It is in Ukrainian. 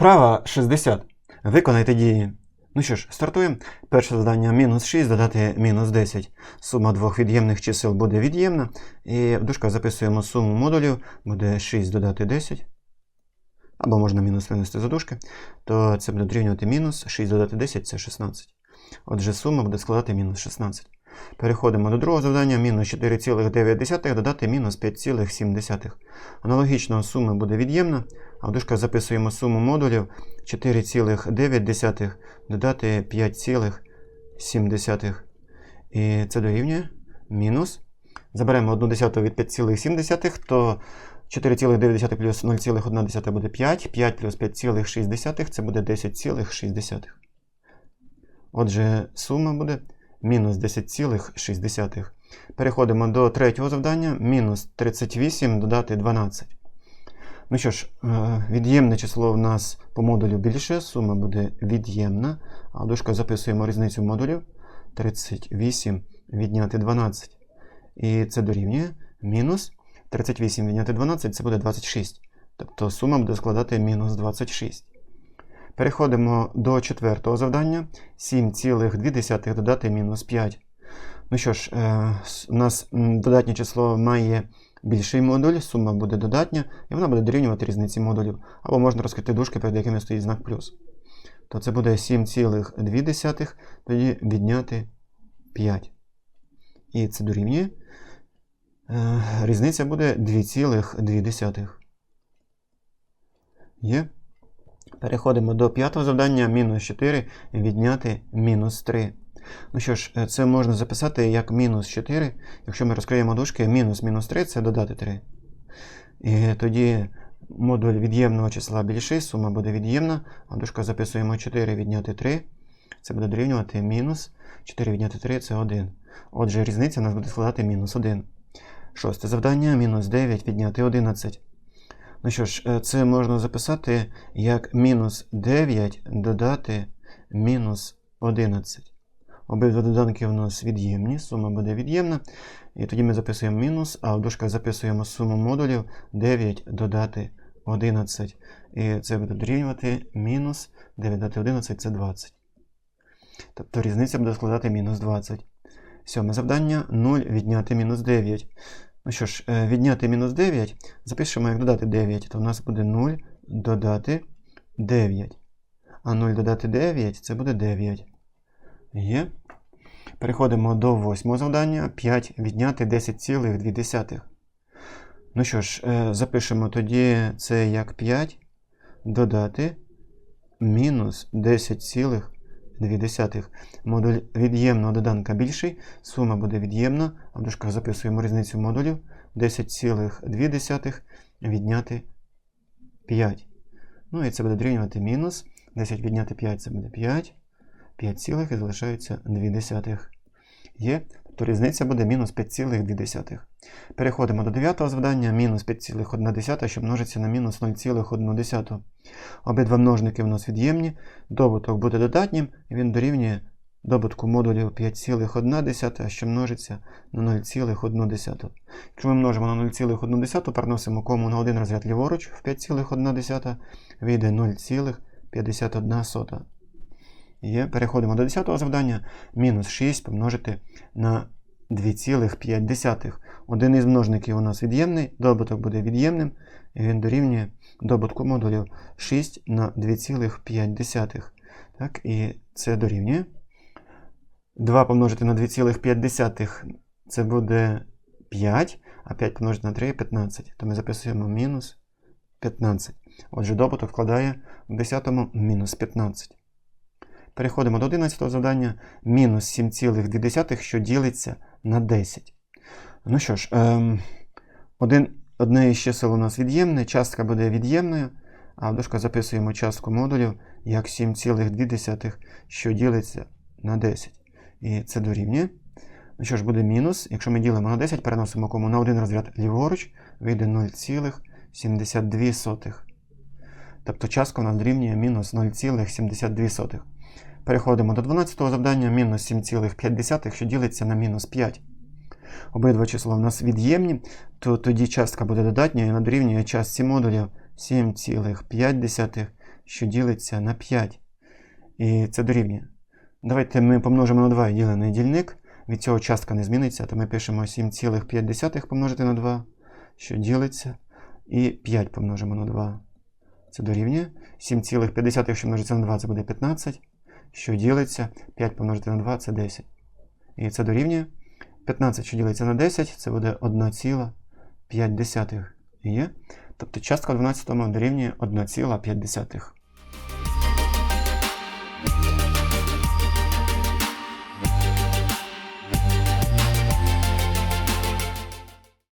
Вправа 60. Виконайте дії. Ну що ж, стартуємо. Перше завдання мінус 6, додати мінус 10. Сума двох від'ємних чисел буде від'ємна. І в дужках записуємо суму модулів. Буде 6 додати 10. Або можна мінус винести за дужки. То це буде дорівнювати мінус 6 додати 10 це 16. Отже, сума буде складати мінус 16. Переходимо до другого завдання. Мінус 4,9 додати мінус 5,7. Аналогічно сума буде від'ємна. А в дужках записуємо суму модулів 4,9 додати 5,7. І це дорівнює мінус. Заберемо 1 десяту від 5,7, то 4,9 плюс 0,1 буде 5. 5 плюс 5,6 це буде 10,6. Отже, сума буде мінус 10,6. Переходимо до третього завдання. Мінус 38 додати 12. Ну що ж, е, від'ємне число в нас по модулю більше, сума буде від'ємна. А в записуємо різницю модулів. 38 відняти 12. І це дорівнює мінус 38 відняти 12 це буде 26. Тобто сума буде складати мінус 26. Переходимо до четвертого завдання. 7,2 додати мінус 5. Ну що ж, е, у нас додатнє число має більший модуль, сума буде додатня, і вона буде дорівнювати різниці модулів. Або можна розкрити дужки, перед якими стоїть знак плюс. То це буде 7,2, тоді відняти 5. І це дорівнює. Е, різниця буде 2,2. Є. Переходимо до п'ятого завдання. Мінус 4 відняти мінус 3. Ну що ж, це можна записати як мінус 4. Якщо ми розкриємо дужки, мінус мінус 3 це додати 3. І тоді модуль від'ємного числа більший, сума буде від'ємна, а в дужках записуємо 4 відняти 3. Це буде дорівнювати мінус 4 відняти 3 це 1. Отже, різниця у нас буде складати мінус 1. Шосте завдання мінус 9 відняти 11. Ну що ж, це можна записати як мінус 9 додати мінус 11. Обидва доданки у нас від'ємні, сума буде від'ємна. І тоді ми записуємо мінус, а в дужках записуємо суму модулів 9 додати 11. І це буде дорівнювати мінус 9 додати 11 це 20. Тобто різниця буде складати мінус 20. Сьоме завдання 0 відняти мінус 9. Ну що ж, відняти мінус 9, запишемо, як додати 9, то в нас буде 0 додати 9. А 0 додати 9 це буде 9. Є. Переходимо до восьмого завдання. 5 відняти 10,2. Ну що ж, запишемо тоді це як 5 додати мінус 10,2. Модуль від'ємного доданка більший. Сума буде від'ємна. А в дужках записуємо різницю модулів. 10,2 відняти 5. Ну і це буде дорівнювати мінус. 10 відняти 5 це буде 5. 5 цілих і залишається 2. Є, тобто різниця буде мінус 5,2. Переходимо до 9 завдання. Мінус 5,1, що множиться на мінус 0,1. Обидва множники в нас від'ємні. Добуток буде додатнім, і він дорівнює добутку модулів 5,1, що множиться на 0,1. Якщо ми множимо на 0,1, переносимо кому на один розряд ліворуч в 5,1, вийде 0,51. Є. Переходимо до 10 завдання. Мінус 6 помножити на 2,5. Один із множників у нас від'ємний, добуток буде від'ємним, і він дорівнює добутку модулів 6 на 2,5. Так, І це дорівнює. 2 помножити на 2,5 це буде 5, а 5 помножити на 3 15. То ми записуємо мінус 15. Отже, добуток вкладає в 10 мінус 15. Переходимо до 11 завдання. Мінус 7,2, що ділиться на 10. Ну що ж, ем, один, одне із чисел у нас від'ємне, частка буде від'ємною, а в дужках записуємо частку модулів як 7,2, що ділиться на 10. І це дорівнює. Ну що ж, буде мінус. Якщо ми ділимо на 10, переносимо кому на один розряд ліворуч, вийде 0,72. Тобто частка у нас дорівнює мінус 0,72. Переходимо до 12 завдання, мінус 7,5, що ділиться на мінус 5. Обидва числа у нас від'ємні, то тоді частка буде додатня і надорівнює частці модулів 7,5, що ділиться на 5. І це дорівнює. Давайте ми помножимо на 2 і ділений дільник. Від цього частка не зміниться, то ми пишемо 7,5 помножити на 2, що ділиться. І 5 помножимо на 2. Це дорівнює. 7,5, якщо множиться на 2, це буде 15. Що ділиться. 5 помножити на 2 це 10. І це дорівнює. 15, що ділиться на 10, це буде 1,5. Є. Тобто частка в 12 дорівнює 1,5.